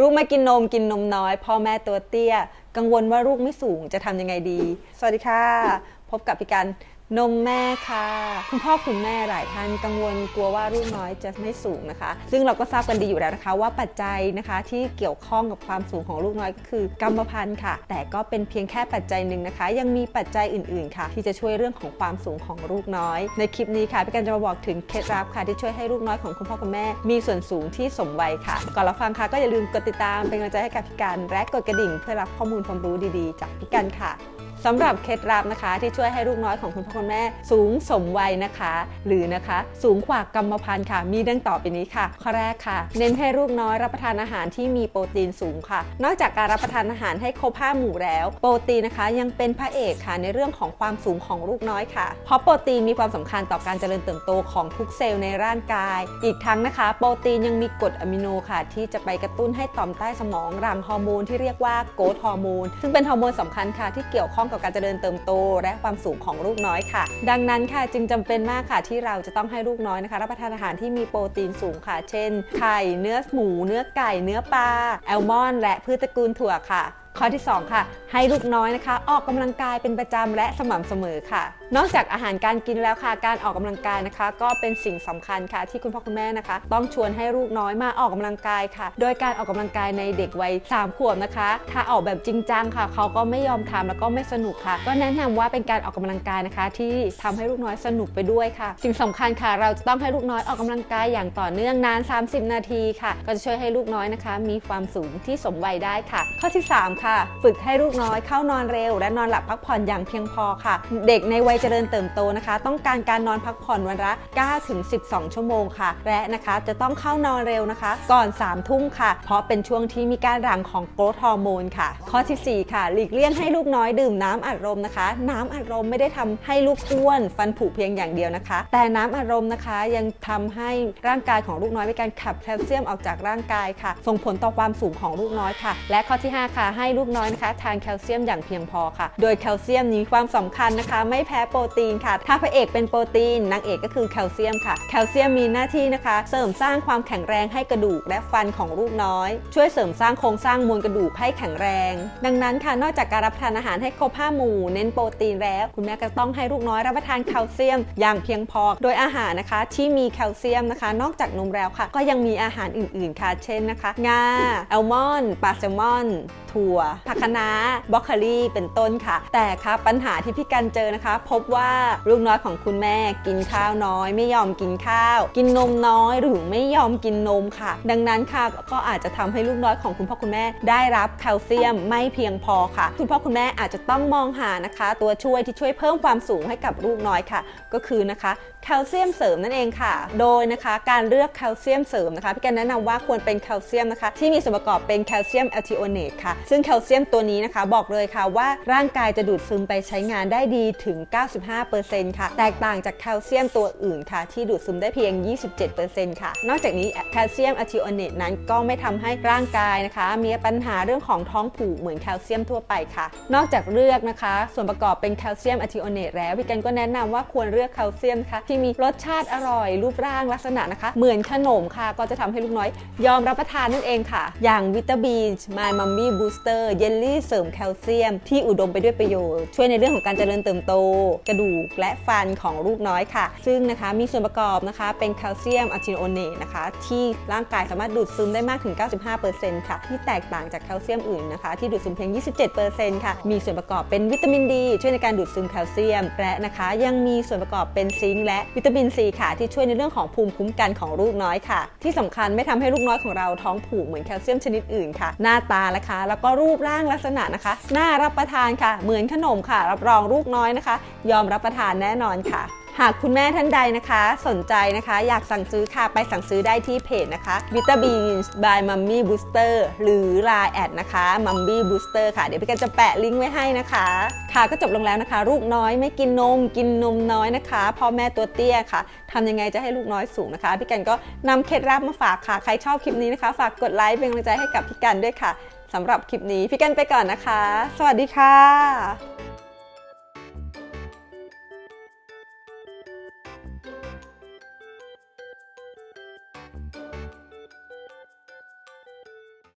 ลูกไม่กินนมกินนมน้อย พ่อแม่ตัวเตี้ย กังวลว่าลูกไม่สูงจะทำยังไงดี สวัสดีค่ะ พบกับพี่การ นมแม่ค่ะ คุณพ่อคุณแม่หลายท่านกังวลกลัวว่าลูกน้อยจะไม่สูงนะคะ ซึ่งเราก็ทราบกันดีอยู่แล้วนะคะ ว่าปัจจัยนะคะที่เกี่ยวข้องกับความสูงของลูกน้อยก็คือกรรมพันธุ์ค่ะ แต่ก็เป็นเพียงแค่ปัจจัยหนึ่งนะคะ ยังมีปัจจัยอื่นๆค่ะ ที่จะช่วยเรื่องของความสูงของลูกน้อย ในคลิปนี้ค่ะพี่การจะมาบอกถึงเคล็ดลับค่ะ ที่ช่วยให้ลูกน้อยของคุณพ่อคุณแม่ มีส่วนสูงที่สมวัยค่ะ ก่อนเรับฟังค่ะก็อย่าลืมกดติดตามเป็นกำลังใจให้กับพี่การและกดกระดิ่ง เพื่อรับข้อมูลความรู้ดีๆ จากพี่การค่ะ สำหรับเคล็ดลับนะคะ ที่ช่วยให้ลูกน้อยของคุณพ่อคุณแม่ สูงสมวัยนะคะ หรือนะคะ สูงกว่ากรรมพันธุ์ค่ะ มีดังต่อไปนี้ค่ะข้อแรกค่ะ เน้นให้ลูกน้อยรับประทานอาหารที่มีโปรตีนสูงค่ะ นอกจากการรับประทานอาหารให้ครบห้าหมู่แล้ว โปรตีนนะคะยังเป็นพระเอกค่ะในเรื่องของความสูงของลูกน้อยค่ะ เพราะโปรตีนมีความสำคัญต่อการเจริญเติบโตของทุกเซลล์ในร่างกาย อีกทั้งนะคะ โปรตีนยังมีกรดอะมิโนค่ะ ที่จะไปกระตุ้นให้ต่อมใต้สมองหลั่งฮอร์โมนที่เรียกว่าโกรทฮอร์โมนซึ่งเป็นฮอร์โมนสำคัญค่ะที่เกี่ยวข้องกับการเจริญเติบโต และความสูงของลูกน้อยค่ะ ดังนั้นค่ะจึงจำเป็นมากค่ะที่เราจะต้องให้ลูกน้อยนะคะ รับประทานอาหารที่มีโปรตีนสูงค่ะ เช่น ไข่ เนื้อหมู เนื้อไก่ เนื้อปลาแอลมอนด์และพืชตระกูลถั่วค่ะ ข้อที่ 2 ค่ะ ให้ลูกน้อยนะคะ ออกกำลังกายเป็นประจำและสม่ำเสมอค่ะ นอกจากอาหารการกินแล้วค่ะ การออกกำลังกายนะคะ ก็เป็นสิ่งสำคัญค่ะ ที่คุณพ่อคุณแม่นะคะ ต้องชวนให้ลูกน้อยมาออกกำลังกายค่ะ โดยการออกกำลังกายในเด็กวัย3ขวบนะคะ ถ้าออกแบบจริงจังค่ะ เขาก็ไม่ยอมทำแล้วก็ไม่สนุกค่ะ ก็แนะนำว่าเป็นการออกกำลังกายนะคะ ที่ทำให้ลูกน้อยสนุกไปด้วยค่ะ สิ่งสำคัญค่ะ เราจะต้องให้ลูกน้อยออกกำลังกายอย่างต่อเนื่องนาน 30 นาทีค่ะ ก็จะช่วยให้ลูกน้อยนะคะ มีความสูงที่สมวัยได้ค่ะ ข้อที่3ค่ะฝึกให้ลูกน้อยเข้านอนเร็ว และนอนหลับพักผ่อนอย่างเพียงพอค่ะ เด็กในวัยเจริญเติบโตนะคะ ต้องการการนอนพักผ่อนวันละ9ถึง12 ชั่วโมงค่ะ และนะคะจะต้องเข้านอนเร็วนะคะ ก่อน 3 ทุ่มค่ะ เพราะเป็นช่วงที่มีการหลั่งของโกรทฮอร์โมนค่ะ ข้อทีสี่4ค่ะ หลีกเลี่ยงให้ลูกน้อยดื่มน้ำอัดลมนะคะ น้ำอัดลมไม่ได้ทำให้ลูกอ้วน ฟันผุเพียงอย่างเดียวนะคะ แต่น้ำอัดลมนะคะยังทำให้ร่างกายของลูกน้อยมีการขับแคลเซียมออกจากร่างกายค่ะ ส่งผลต่อความสูงของลูกน้อยค่ะ และข้อที่ 5 ค่ะให้ลูกน้อยนะคะทานแคลเซียมอย่างเพียงพอค่ะ โดยแคลเซียมนี้ความสำคัญนะคะ ไม่แพ้โปรตีนค่ะ ถ้าพระเอกเป็นโปรตีนนางเอกก็คือแคลเซียมค่ะ แคลเซียมมีหน้าที่นะคะ เสริมสร้างความแข็งแรงให้กระดูกและฟันของลูกน้อย ช่วยเสริมสร้างโครงสร้างมวลกระดูกให้แข็งแรง ดังนั้นค่ะนอกจากการรับประทานอาหารให้ครบห้าหมู่เน้นโปรตีนแล้ว คุณแม่ก็ต้องให้ลูกน้อยรับประทานแคลเซียม อย่างเพียงพอ โดยอาหารนะคะที่มีแคลเซียมนะคะ นอกจากนมแล้วค่ะ ก็ยังมีอาหารอื่น ๆ ค่ะ เช่นนะคะ งาแอลมอนด์ปลาแซลมอน ถั่วผักคะน้าบรอกโคลีเป็นต้นค่ะ แต่ครับปัญหาที่พี่กันเจอนะคะ พบว่าลูกน้อยของคุณแม่กินข้าวน้อย ไม่ยอมกินข้าว กินนมน้อยหรือไม่ยอมกินนมค่ะ ดังนั้นค่ะก็อาจจะทำให้ลูกน้อยของคุณพ่อคุณแม่ได้รับแคลเซียมไม่เพียงพอค่ะ คุณพ่อคุณแม่อาจจะต้องมองหานะคะ ตัวช่วยที่ช่วยเพิ่มความสูงให้กับลูกน้อยค่ะ ก็คือนะคะแคลเซียมเสริมนั่นเองค่ะ โดยนะคะการเลือกแคลเซียมเสริมนะคะพี่กันแนะนำว่าควรเป็นแคลเซียมนะคะที่มีส่วนประกอบเป็นแคลเซียมแอลทิโอเนตค่ะซึ่งแคลเซียมตัวนี้นะคะ บอกเลยค่ะว่าร่างกายจะดูดซึมไปใช้งานได้ดีถึง 95%ค่ะ แตกต่างจากแคลเซียมตัวอื่นค่ะ ที่ดูดซึมได้เพียง 27%ค่ะ นอกจากนี้แคลเซียมอลทิโอเนตนั้นก็ไม่ทำให้ร่างกายนะคะ มีปัญหาเรื่องของท้องผูกเหมือนแคลเซียมทั่วไปค่ะ นอกจากเลือกนะคะ ส่วนประกอบเป็นแคลเซียมอลทิโอเนตแล้วพี่กันก็แนะนำว่าควรเลือกแคลเซียมนะคะที่มีรสชาติอร่อย รูปร่างลักษณะนะคะ เหมือนขนมค่ะ ก็จะทำให้ลูกน้อย ยอมรับประทานนั่นเองค่ะ อย่างวิตามินมายมัมมี่บูสเตอร์เยลลี่เสริมแคลเซียม ที่อุดมไปด้วยประโยชน์ ช่วยในเรื่องของการเจริญเติบโต กระดูกและฟันของลูกน้อยค่ะ ซึ่งนะคะมีส่วนประกอบนะคะเป็นแคลเซียมอะทิโอเนตนะคะ ที่ร่างกายสามารถดูดซึมได้มากถึง 95%ค่ะ ที่แตกต่างจากแคลเซียมอื่นนะคะ ที่ดูดซึมเพียง 27%ค่ะ มีส่วนประกอบเป็นวิตามินดี ช่วยในการดูดซึมแคลเซียม และนะคะยังมีส่วนประกอบเป็นซิงค์และวิตามินซีค่ะ ที่ช่วยในเรื่องของภูมิคุ้มกันของลูกน้อยค่ะ ที่สำคัญไม่ทำให้ลูกน้อยของเราท้องผูกเหมือนแคลเซียมชนิดอื่นค่ะ หน้าตานะคะแล้วก็รูปร่างลักษณะนะคะ น่ารับประทานค่ะ เหมือนขนมค่ะ รับรองลูกน้อยนะคะ ยอมรับประทานแน่นอนค่ะ หากคุณแม่ท่านใดนะคะ สนใจนะคะ อยากสั่งซื้อค่ะ ไปสั่งซื้อได้ที่เพจนะคะวิตามิน by Mummy Booster หรือ Line แอดนะคะ Mummy Booster ค่ะ เดี๋ยวพี่กันจะแปะลิงก์ไว้ให้นะคะ ค่ะก็จบลงแล้วนะคะ ลูกน้อยไม่กินนม กินนมน้อยนะคะพ่อแม่ตัวเตี้ยค่ะทำยังไงจะให้ลูกน้อยสูงนะคะ พี่กันก็นำเคล็ดลับมาฝากค่ะ ใครชอบคลิปนี้นะคะ ฝากกดไลค์เป็นกำลังใจให้กับพี่กันด้วยค่ะสำหรับคลิปนี้พี่กันไปก่อนนะคะ สวัสดีค่ะ